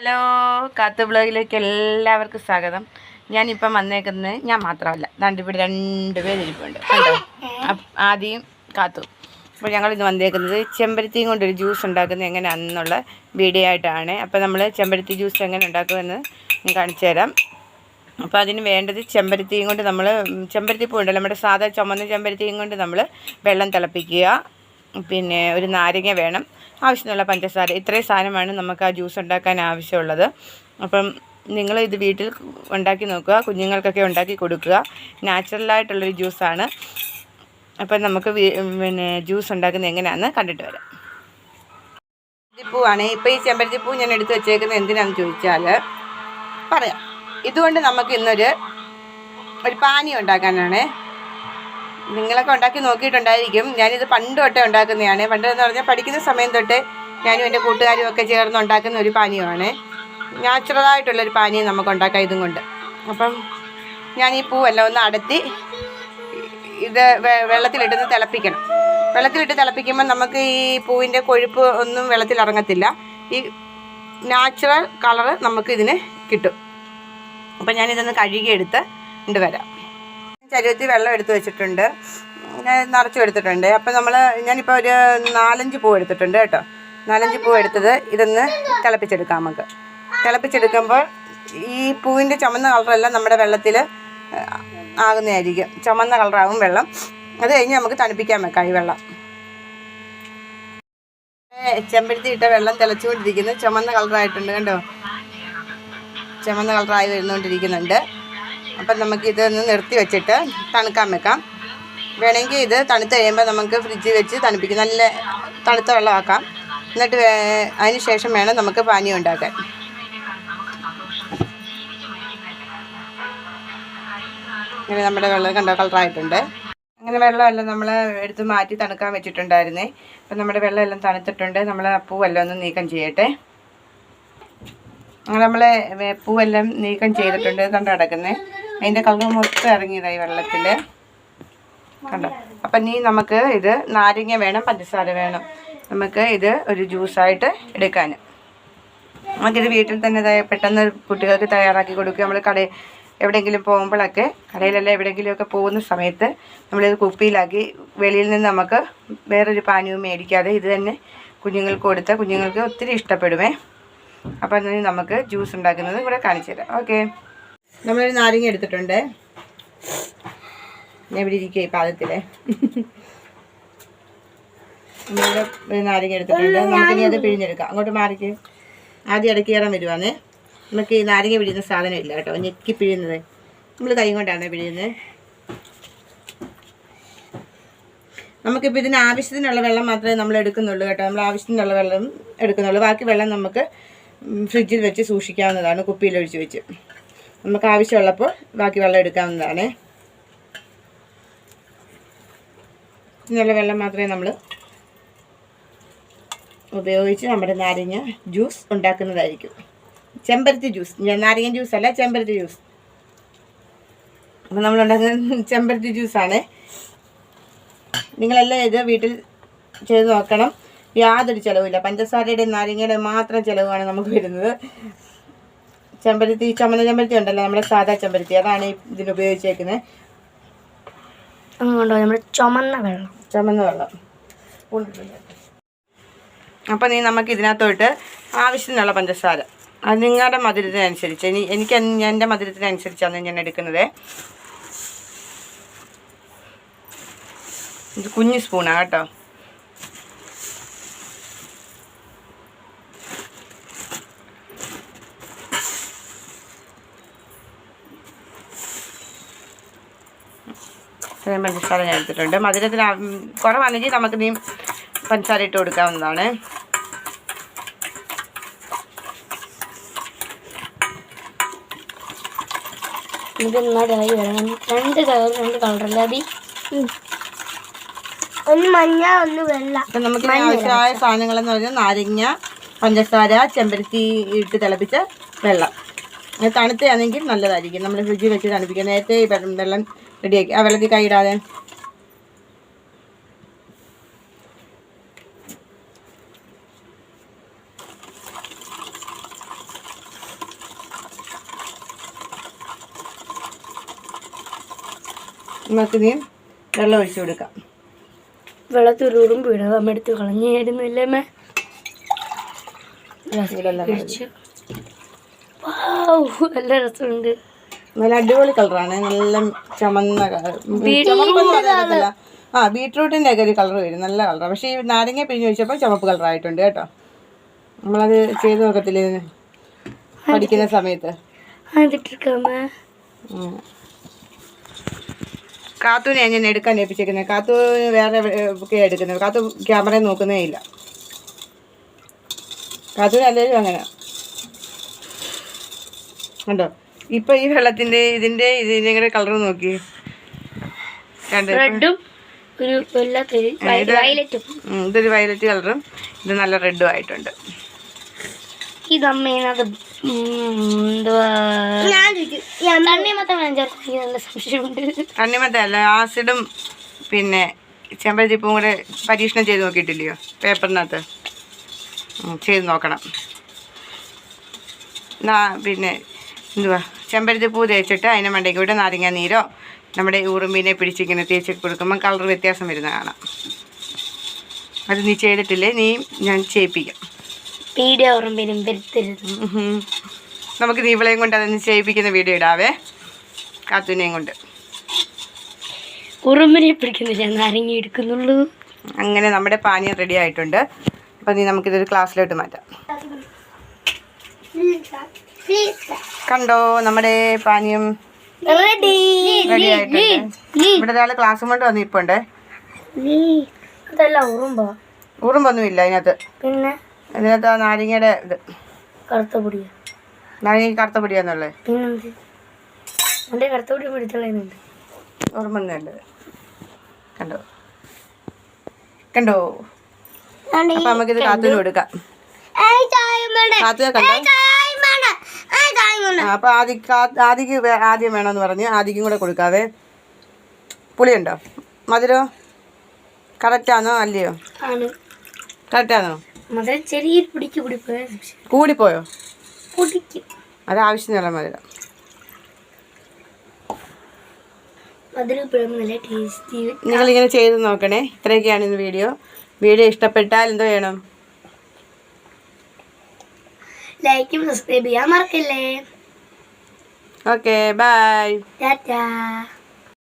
Hello കാത്തു ബ്ലോഗിലേക്ക് എല്ലാവർക്കും സ്വാഗതം. ഞാനിപ്പം വന്നേക്കുന്നത് ഞാൻ മാത്രമല്ല. ദാണ്ട് ഇവിടെ രണ്ട് പേര് കണ്ടോ? ആദ്യം കാത്തു. അപ്പോൾ ഞങ്ങൾ ഇന്ന് വന്നേക്കുന്നത് ചെമ്പരത്തിയും കൊണ്ടൊരു ജ്യൂസ് ഉണ്ടാക്കുന്നത് എങ്ങനെയാണെന്നുള്ള വീഡിയോ ആയിട്ടാണ്. അപ്പോൾ നമ്മൾ ചെമ്പരത്തി ജ്യൂസ് എങ്ങനെ ഉണ്ടാക്കുമെന്ന് ഞാൻ കാണിച്ചു തരാം. അപ്പോൾ അതിന് വേണ്ടത് ചെമ്പരത്തിയും കൊണ്ട് നമ്മൾ ചെമ്പരത്തി പൂ നമ്മുടെ സാധാ ചുമന്ന ചെമ്പരത്തിയും കൊണ്ട് നമ്മൾ വെള്ളം തിളപ്പിക്കുക. പിന്നെ ഒരു നാരങ്ങ വേണം. ആവശ്യത്തിനുള്ള പഞ്ചസാര. ഇത്രയും സാധനമാണ് നമുക്ക് ആ ജ്യൂസ് ഉണ്ടാക്കാൻ ആവശ്യമുള്ളത്. അപ്പം നിങ്ങൾ ഇത് വീട്ടിൽ ഉണ്ടാക്കി നോക്കുക. കുഞ്ഞുങ്ങൾക്കൊക്കെ ഉണ്ടാക്കി കൊടുക്കുക. നാച്ചുറലായിട്ടുള്ളൊരു ജ്യൂസാണ്. അപ്പം നമുക്ക് പിന്നെ ജ്യൂസ് ഉണ്ടാക്കുന്നത് എങ്ങനെയാണെന്ന് കണ്ടിട്ട് വരാം. ചെമ്പരത്തിപ്പൂവാണ് ഇപ്പോൾ ഈ ചെമ്പരത്തിപ്പൂ ഞാൻ എടുത്ത് വെച്ചേക്കുന്നത് എന്തിനാണെന്ന് ചോദിച്ചാൽ പറയാം. ഇതുകൊണ്ട് നമുക്ക് ഇന്നൊരു ഒരു പാനി ഉണ്ടാക്കാനാണ്. നിങ്ങളൊക്കെ ഉണ്ടാക്കി നോക്കിയിട്ടുണ്ടായിരിക്കും. ഞാനിത് പണ്ട് തൊട്ടേ ഉണ്ടാക്കുന്നതാണ്. പണ്ട് എന്ന് പറഞ്ഞാൽ പഠിക്കുന്ന സമയം തൊട്ട് ഞാനും എന്റെ കൂട്ടുകാരും ഒക്കെ ചേർന്ന് ഉണ്ടാക്കുന്ന ഒരു പാനീയമാണ്. നാച്ചുറലായിട്ടുള്ളൊരു പാനീയം നമുക്ക് ഉണ്ടാക്കാം ഇതും കൊണ്ട്. അപ്പം ഞാൻ ഈ പൂവെല്ലാം ഒന്ന് അടത്തി ഇത് വെള്ളത്തിലിട്ടൊന്ന് തിളപ്പിക്കണം. വെള്ളത്തിലിട്ട് തിളപ്പിക്കുമ്പോൾ നമുക്ക് ഈ പൂവിന്റെ കൊഴുപ്പ് ഒന്നും വെള്ളത്തിൽ ഇറങ്ങത്തില്ല. ഈ നാച്ചുറൽ കളറ് നമുക്ക് ഇതിന് കിട്ടും. അപ്പം ഞാനിതൊന്ന് കഴുകിയെടുത്ത് കൊണ്ട് വരാം. ചരുവത്തിൽ വെള്ളം എടുത്തു വെച്ചിട്ടുണ്ട്. നിറച്ചും എടുത്തിട്ടുണ്ട്. അപ്പം നമ്മൾ ഞാനിപ്പോൾ ഒരു നാലഞ്ച് പൂ എടുത്തിട്ടുണ്ട് കേട്ടോ. നാലഞ്ച് പൂ എടുത്തത് ഇതൊന്ന് തിളപ്പിച്ചെടുക്കാം നമുക്ക്. തിളപ്പിച്ചെടുക്കുമ്പോൾ ഈ പൂവിന്റെ ചുമന്ന കളറെല്ലാം നമ്മുടെ വെള്ളത്തിൽ ആകുന്നതായിരിക്കും. ചുമന്ന കളറാകും വെള്ളം. അത് കഴിഞ്ഞ് നമുക്ക് തണുപ്പിക്കാൻ വെക്കാം ഈ വെള്ളം. ചെമ്പരത്തി ഇട്ട വെള്ളം തിളച്ചുകൊണ്ടിരിക്കുന്നു. ചുമന്ന കളറായിട്ടുണ്ട് കണ്ടോ? ചുമന്ന കളറായി വരുന്നുകൊണ്ടിരിക്കുന്നുണ്ട് അപ്പം നമുക്ക് ഇതൊന്ന് നിർത്തി വെച്ചിട്ട് തണുക്കാൻ വെക്കാം. വേണമെങ്കിൽ ഇത് തണുത്ത് കഴിയുമ്പോൾ നമുക്ക് ഫ്രിഡ്ജിൽ വെച്ച് തണുപ്പിക്കും. നല്ല തണുത്ത വെള്ളമാക്കാം. എന്നിട്ട് അതിന് ശേഷം വേണം നമുക്ക് പാനീയം ഉണ്ടാക്കാൻ. ഇങ്ങനെ നമ്മുടെ വെള്ളം കണ്ട കളറായിട്ടുണ്ട്. അങ്ങനെ വെള്ളമെല്ലാം നമ്മൾ എടുത്ത് മാറ്റി തണുക്കാൻ വെച്ചിട്ടുണ്ടായിരുന്നേ. അപ്പം നമ്മുടെ വെള്ളമെല്ലാം തണുത്തിട്ടുണ്ട്. നമ്മൾ പൂവെല്ലാം ഒന്ന് നീക്കം ചെയ്യട്ടെ. അങ്ങനെ നമ്മൾ പൂവെല്ലാം നീക്കം ചെയ്തിട്ടുണ്ട്. കണ്ടോ കിടക്കുന്നത് അതിന്റെ കളർ മൊത്തം ഇറങ്ങിയതായി വെള്ളത്തിൽ കണ്ടോ? അപ്പം ഇനി നമുക്ക് ഇത് നാരങ്ങ വേണം പഞ്ചസാര വേണം. നമുക്ക് ഇത് ഒരു ജ്യൂസായിട്ട് എടുക്കാൻ നമുക്കിത് വീട്ടിൽ തന്നെ പെട്ടെന്ന് കുട്ടികൾക്ക് തയ്യാറാക്കി കൊടുക്കുക. നമ്മൾ കട എവിടെയെങ്കിലും പോകുമ്പോഴൊക്കെ കടയിലല്ല എവിടെയെങ്കിലുമൊക്കെ പോകുന്ന സമയത്ത് നമ്മളിത് കുപ്പിയിലാക്കി വെളിയിൽ നിന്ന് നമുക്ക് വേറൊരു പാനീയവും മേടിക്കാതെ ഇത് തന്നെ കുഞ്ഞുങ്ങൾക്ക് കൊടുത്താൽ കുഞ്ഞുങ്ങൾക്ക് ഒത്തിരി ഇഷ്ടപ്പെടുമേ. അപ്പം നമുക്ക് ജ്യൂസ് ഉണ്ടാക്കുന്നത് കൂടെ കാണിച്ചു തരാം. ഓക്കെ നമ്മളൊരു നാരങ്ങ എടുത്തിട്ടുണ്ട്. ഞാൻ ഇവിടെ ഇരിക്കുക ഈ പാദത്തിലെ നമ്മളിവിടെ ഒരു നാരങ്ങ എടുത്തിട്ടുണ്ട്. നമുക്കിനി അത് പിഴിഞ്ഞെടുക്കാം. അങ്ങോട്ട് മാറിക്ക്. ആദ്യം ഇടയ്ക്ക് കയറാൻ വരുവാന്ന്. നമുക്ക് ഈ നാരങ്ങ പിഴിയുന്ന സാധനം ഇല്ല കേട്ടോ. ഞെക്കി പിഴിയുന്നത്. നമ്മൾ കൈ കൊണ്ടാണ് പിഴിയുന്നത്. നമുക്കിപ്പോൾ ഇതിന് ആവശ്യത്തിനുള്ള വെള്ളം മാത്രമേ നമ്മൾ എടുക്കുന്നുള്ളൂ കേട്ടോ. നമ്മൾ ആവശ്യത്തിനുള്ള വെള്ളം എടുക്കുന്നുള്ളൂ. ബാക്കി വെള്ളം നമുക്ക് ഫ്രിഡ്ജിൽ വെച്ച് സൂക്ഷിക്കാവുന്നതാണ്. കുപ്പിയിൽ ഒഴിച്ച് വെച്ച്. നമുക്ക് ആവശ്യമുള്ളപ്പോൾ ബാക്കി വെള്ളം എടുക്കാവുന്നതാണ്. നല്ല വെള്ളം മാത്രമേ നമ്മൾ ഉപയോഗിച്ച് നമ്മുടെ നാരങ്ങ ജ്യൂസ് ഉണ്ടാക്കുന്നതായിരിക്കും. ചെമ്പരത്തി ജ്യൂസ്. നാരങ്ങ ജ്യൂസ് അല്ല ചെമ്പരത്തി ജ്യൂസ്. അപ്പം നമ്മൾ ഉണ്ടാക്കുന്നത് ചെമ്പരത്തി ജ്യൂസാണ്. നിങ്ങളെല്ലാം ഇത് വീട്ടിൽ ചെയ്ത് നോക്കണം. യാതൊരു ചിലവില്ല പഞ്ചസാരയുടെ നാരങ്ങയുടെ മാത്രം ചിലവാണ് നമുക്ക് വരുന്നത്. ചെമ്പരത്തി ചുമന്ന ചെമ്പരത്തി ഉണ്ടല്ലോ നമ്മുടെ സാധാ ചെമ്പരത്തി. അതാണ് ഇതിന് ഉപയോഗിച്ചേക്കുന്നത് അങ്ങോട്ടോ നമ്മുടെ ചുമന്ന വെള്ളം. ചുമന്ന വെള്ളം. അപ്പം നീ നമുക്ക് ഇതിനകത്തോട്ട് ആവശ്യത്തിനുള്ള പഞ്ചസാര. അത് നിങ്ങളുടെ മധുരത്തിനനുസരിച്ച്. ഇനി എനിക്ക് എൻ- എന്റെ മധുരത്തിനനുസരിച്ചാണ് ഞാൻ എടുക്കുന്നത്. ഇത് കുഞ്ഞു സ്പൂണാണ് കേട്ടോ. പഞ്ചസാര ഞാൻ എടുത്തിട്ടുണ്ട്. മധുരത്തിന് കുറവാണെങ്കിൽ നമുക്ക് നീ പഞ്ചസാര ഇട്ട് കൊടുക്കാവുന്നതാണ്. ഇത് നന്നായി വരണം. രണ്ട് കളർ രണ്ട് കളറല്ലേ അബി? ഒന്ന് മഞ്ഞ ഒന്ന് വെള്ള. അപ്പം നമുക്ക് ആവശ്യമായ സാധനങ്ങളെന്ന് പറഞ്ഞാൽ നാരങ്ങ പഞ്ചസാര ചെമ്പരത്തി ഇട്ട് തിളപ്പിച്ച വെള്ളം. തണുത്തയാണെങ്കിൽ നല്ലതായിരിക്കും. നമ്മൾ ഫ്രിഡ്ജിൽ വെച്ച് തണുപ്പിക്കുക. നേരത്തെ വെള്ളം റെഡിയാക്കി. ആ വെള്ളത്തിൽ കൈയിടാതെ നമുക്കിനി വെള്ളം ഒഴിച്ചു കൊടുക്കാം. വെള്ളത്തിൽ ഉറുമ്പ് ഇടാതെ അമ്മ എടുത്ത് കളഞ്ഞായിരുന്നില്ലേ അമ്മേ? നല്ല രസമുണ്ട്. നല്ല അടിപൊളി കളറാണ്. നല്ല ചുമന്ന കളർ ചുമപ്പൊന്നും പറയാനല്ല ആ ബീട്രൂട്ടിന്റെ ഒക്കെ ഒരു കളർ വരും. നല്ല കളറാണ് പക്ഷേ ഈ നാരങ്ങ പിഴിഞ്ഞ് വെച്ചപ്പോൾ ചുമപ്പ് കളർ ആയിട്ടുണ്ട് കേട്ടോ. നമ്മളത് ചെയ്ത് നോക്കത്തില്ല പഠിക്കുന്ന സമയത്ത്. കാത്തുവിനെ. ഞാൻ എടുക്കാൻ ഏൽപ്പിച്ചേക്കുന്നത് കാത്തു വേറെ എടുക്കുന്നത്. കാത്തു ക്യാമറ നോക്കുന്നേ ഇല്ല. കാത്തൂന് അല്ലേലും അങ്ങനെ. കണ്ടോ? ഇപ്പൊ ഈ വെള്ളത്തിന്റെ ഇതിന്റെ ഇതിന്റെ കളർ നോക്കി? റെഡും ഒരു ഇതൊരു വയലറ്റ് കളറും ഇത് നല്ല റെഡും ആയിട്ടുണ്ട്. ഇതമ്മേനത് അല്ല ആസിഡും പിന്നെ ചെമ്പരത്തിപ്പും കൂടെ പരീക്ഷണം ചെയ്ത് നോക്കിയിട്ടില്ലയോ? പേപ്പറിനകത്ത്. ചെയ്ത് നോക്കണം. പിന്നെ എന്തുവാ? ചെമ്പരത്തിപ്പൂ തേച്ചിട്ട് മണ്ടയ്ക്ക് വിട്ട് നാരങ്ങ നീരോ നമ്മുടെ ഉറുമ്പിനെ പിടിച്ചിങ്ങനെ തേച്ച് കൊടുക്കുമ്പം കളർ വ്യത്യാസം വരുന്ന കാണാം. അത് നീ ചെയ്തിട്ടില്ലേ? നീ ഞാൻ ചെയ്യിപ്പിക്കാം. വീഡിയോ വരുത്തരുത്. നമുക്ക് നീവളെയും കൊണ്ട് അതൊന്ന് ചെയ്യിപ്പിക്കുന്ന വീഡിയോ ഇടാവേ. കാത്തുനെയും കൊണ്ട്. ഉറുമ്പിനെ പിടിക്കുന്നില്ല നാരങ്ങ എടുക്കുന്നുള്ളൂ. അങ്ങനെ നമ്മുടെ പാനീയം റെഡി ആയിട്ടുണ്ട്. അപ്പം നീ നമുക്കിതൊരു ക്ലാസ്സിലോട്ട് മാറ്റാം. കണ്ടോ നമ്മുടെ പാനീയം റെഡി ആയിട്ടുണ്ട്. ഇവിടെ ഒരാൾ ക്ലാസ് കൊണ്ട് വന്നു ഇപ്പൊ ഉണ്ട്. അതല്ല ഉറുമ്പോ? ഉറുമ്പൊന്നും ഇല്ല അതിനകത്ത്. പിന്നെ? അതിനകത്ത് ആ നാരങ്ങയുടെ ഇത്. കറുത്ത പൊടിയ. നാരങ്ങ കറുത്ത പൊടിയാന്നുള്ളത് പിന്നെ കറുത്ത പൊടി പിടിച്ചുള്ളതുണ്ട് ഉറുമ്പൊന്നും ഉള്ളത് കണ്ടോ? കണ്ടോ അപ്പൊ നമുക്കിത് കാത്തുന് കൊടുക്കാം. കാത്തുക കണ്ടോ? അപ്പൊ ആദ്യ ആദിക്ക് വേ- ആദ്യം വേണമെന്ന് പറഞ്ഞ് ആദിക്കും കൂടെ കൊടുക്കാവേ. പുളിയുണ്ടോ? മധുരോ? കറക്റ്റാണോ അല്ലയോ? ആണ്. കറക്റ്റാണോ മധുരം ചെറിയ പിടിക്ക് കൂടിപ്പോയോ? അത് ആവശ്യത്തിനുള്ള മധുരം. നിങ്ങളിങ്ങനെ ചെയ്ത് നോക്കണേ. ഇത്രയൊക്കെയാണ് ഇന്ന് വീഡിയോ വീഡിയോ ഇഷ്ടപ്പെട്ടാൽ എന്തോ ചെയ്യണം ലൈക്കും സബ്സ്ക്രൈബ് ചെയ്യാൻ മറക്കല്ലേ? Okay bye. ടാറ്റാ.